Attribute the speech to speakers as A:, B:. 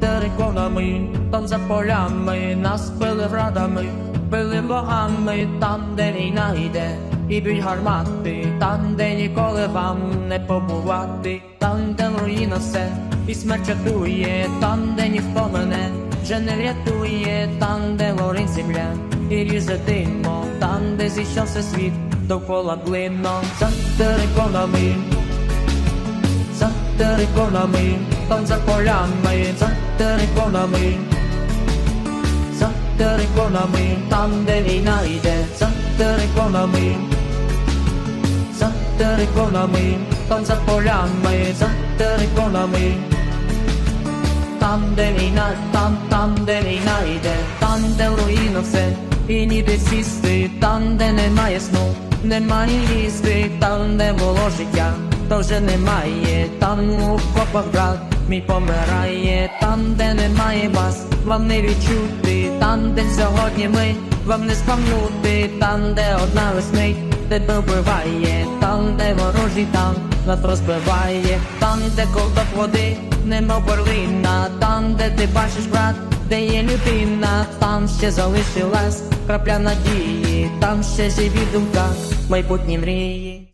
A: териконами, там за полями, нас били градами, били богами, там, де війна йде, і б'ють гармати, там, де ніколи вам не побувати, там, де руїна все, і смерть чатує, там, де ніхто мене вже не врятує, там, де горить земля, і ріже димом, там, де зійшовся світ, довкола блином, за териконами за териконами, там за полями, за териконами, за териконами, там де війна йде, за териконами, за териконами, там за полями, за териконами, там де війна, там, там де війна йде, там де руїна все, і ніде сісти, там де немає сну, немає їсти, там де було життя, то вже немає, там у копах брат мій помирає, там де немає вас, вам не відчути, там де сьогодні ми, вам не спам'нути, там де одна весмить, тебе вбиває, там де ворожий там. Нас розбиває, там де ковток води, нема перлина, там де ти бачиш брат, де є людина, там ще залишилась крапля надії, там ще живі думка, майбутні мрії.